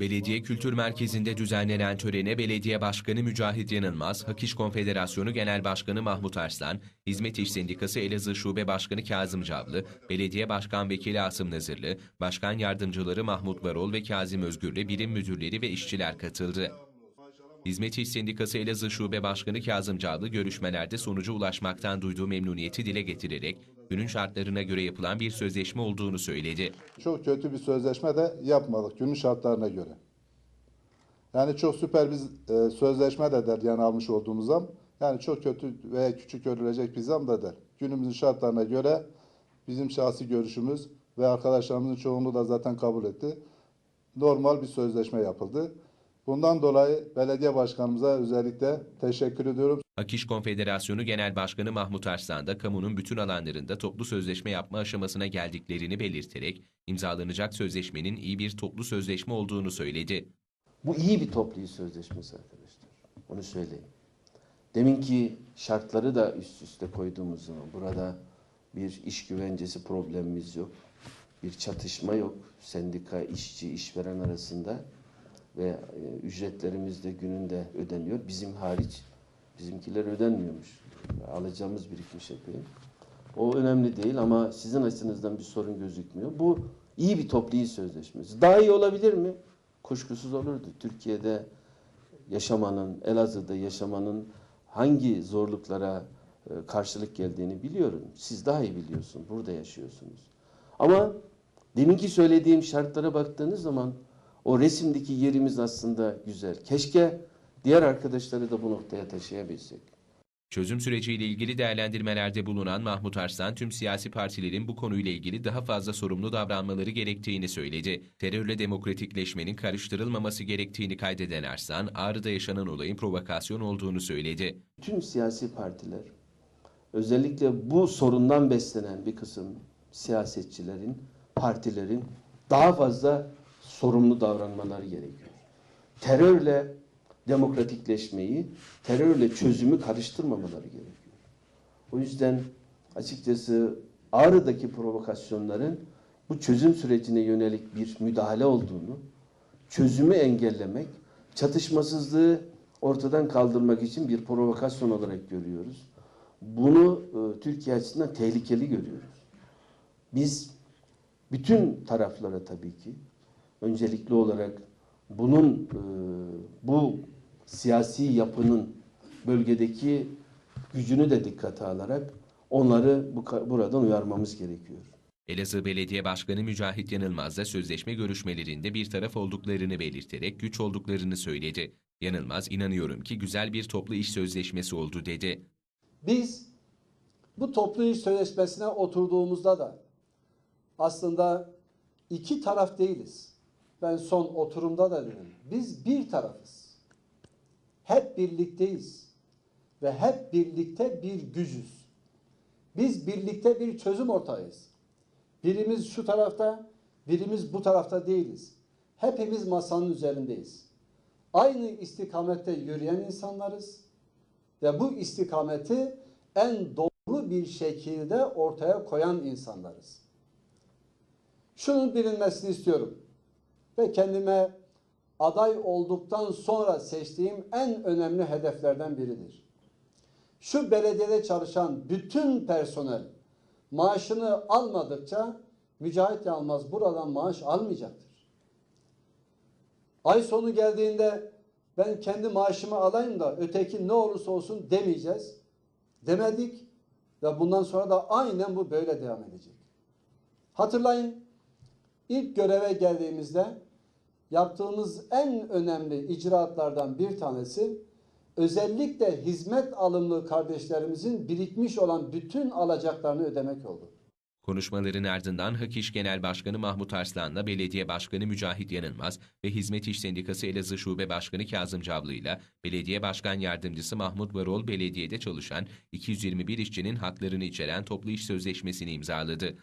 Belediye Kültür Merkezi'nde düzenlenen törene Belediye Başkanı Mücahit Yanılmaz, Hak Konfederasyonu Genel Başkanı Mahmut Arslan, Hizmet İş Sendikası Elazığ Şube Başkanı Kazım Cavlı, Belediye Başkan Vekili Asım Nazırlı, Başkan Yardımcıları Mahmut Varol ve Kazım Özgür'le birim müdürleri ve işçiler katıldı. Hizmet İş Sendikası Elazığ Şube Başkanı Kazım Cavlı görüşmelerde sonuca ulaşmaktan duyduğu memnuniyeti dile getirerek günün şartlarına göre yapılan bir sözleşme olduğunu söyledi. Çok kötü bir sözleşme de yapmadık günün şartlarına göre. Yani çok süper bir e, sözleşme de der yani almış olduğumuz zam. Yani çok kötü veya küçük görülecek bir zam da der. Günümüzün şartlarına göre bizim şahsi görüşümüz ve arkadaşlarımızın çoğunluğu da zaten kabul etti. Normal bir sözleşme yapıldı. Bundan dolayı belediye başkanımıza özellikle teşekkür ediyorum. Hak Konfederasyonu Genel Başkanı Mahmut Arslan da kamunun bütün alanlarında toplu sözleşme yapma aşamasına geldiklerini belirterek imzalanacak sözleşmenin iyi bir toplu sözleşme olduğunu söyledi. Bu iyi bir toplu sözleşmesi arkadaşlar. Onu söyleyeyim. Deminki şartları da üst üste koyduğumuz zaman burada bir iş güvencesi problemimiz yok. Bir çatışma yok. Sendika, işçi, işveren arasında ve e, ücretlerimiz de gününde ödeniyor. Bizim hariç bizimkiler ödenmiyormuş. Alacağımız birikmiş epey. O önemli değil ama sizin açınızdan bir sorun gözükmüyor. Bu iyi bir toplu iş sözleşmesi. Daha iyi olabilir mi? Kuşkusuz olurdu. Türkiye'de yaşamanın, Elazığ'da yaşamanın hangi zorluklara e, karşılık geldiğini biliyorum. Siz daha iyi biliyorsunuz. Burada yaşıyorsunuz. Ama deminki söylediğim şartlara baktığınız zaman o resimdeki yerimiz aslında güzel. Keşke diğer arkadaşları da bu noktaya taşıyabilsek. Çözüm süreciyle ilgili değerlendirmelerde bulunan Mahmut Arslan tüm siyasi partilerin bu konuyla ilgili daha fazla sorumlu davranmaları gerektiğini söyledi. Terörle demokratikleşmenin karıştırılmaması gerektiğini kaydeden Arslan, Ağrı'da yaşanan olayın provokasyon olduğunu söyledi. Tüm siyasi partiler özellikle bu sorundan beslenen bir kısım siyasetçilerin, partilerin daha fazla sorumlu davranmaları gerekiyor. Terörle demokratikleşmeyi, terörle çözümü karıştırmamaları gerekiyor. O yüzden açıkçası Ağrı'daki provokasyonların bu çözüm sürecine yönelik bir müdahale olduğunu, çözümü engellemek, çatışmasızlığı ortadan kaldırmak için bir provokasyon olarak görüyoruz. Bunu e, Türkiye açısından tehlikeli görüyoruz. Biz bütün taraflara tabii ki öncelikli olarak bunun e, bu siyasi yapının bölgedeki gücünü de dikkate alarak onları bu, buradan uyarmamız gerekiyor. Elazığ Belediye Başkanı Mücahit Yanılmaz da sözleşme görüşmelerinde bir taraf olduklarını belirterek güç olduklarını söyledi. Yanılmaz, inanıyorum ki güzel bir toplu iş sözleşmesi oldu dedi. Biz bu toplu iş sözleşmesine oturduğumuzda da aslında iki taraf değiliz. Ben son oturumda da dedim. Biz bir tarafız. Hep birlikteyiz. Ve hep birlikte bir gücüz. Biz birlikte bir çözüm ortağıyız. Birimiz şu tarafta, birimiz bu tarafta değiliz. Hepimiz masanın üzerindeyiz. Aynı istikamette yürüyen insanlarız ve bu istikameti en doğru bir şekilde ortaya koyan insanlarız. Şunun bilinmesini istiyorum ve kendime aday olduktan sonra seçtiğim en önemli hedeflerden biridir. Şu belediyede çalışan bütün personel maaşını almadıkça Mücahit Yalmaz buradan maaş almayacaktır. Ay sonu geldiğinde ben kendi maaşımı alayım da öteki ne olursa olsun demeyeceğiz. Demedik ve bundan sonra da aynen bu böyle devam edecek. Hatırlayın ilk göreve geldiğimizde yaptığımız en önemli icraatlardan bir tanesi özellikle hizmet alımlı kardeşlerimizin birikmiş olan bütün alacaklarını ödemek oldu. Konuşmaların ardından Hak İş Genel Başkanı Mahmut Arslan'la Belediye Başkanı Mücahit Yanılmaz ve Hizmet İş Sendikası Elazığ Şube Başkanı Kazım Cavlı ile Belediye Başkan Yardımcısı Mahmut Varol belediyede çalışan 221 işçinin haklarını içeren toplu iş sözleşmesini imzaladı.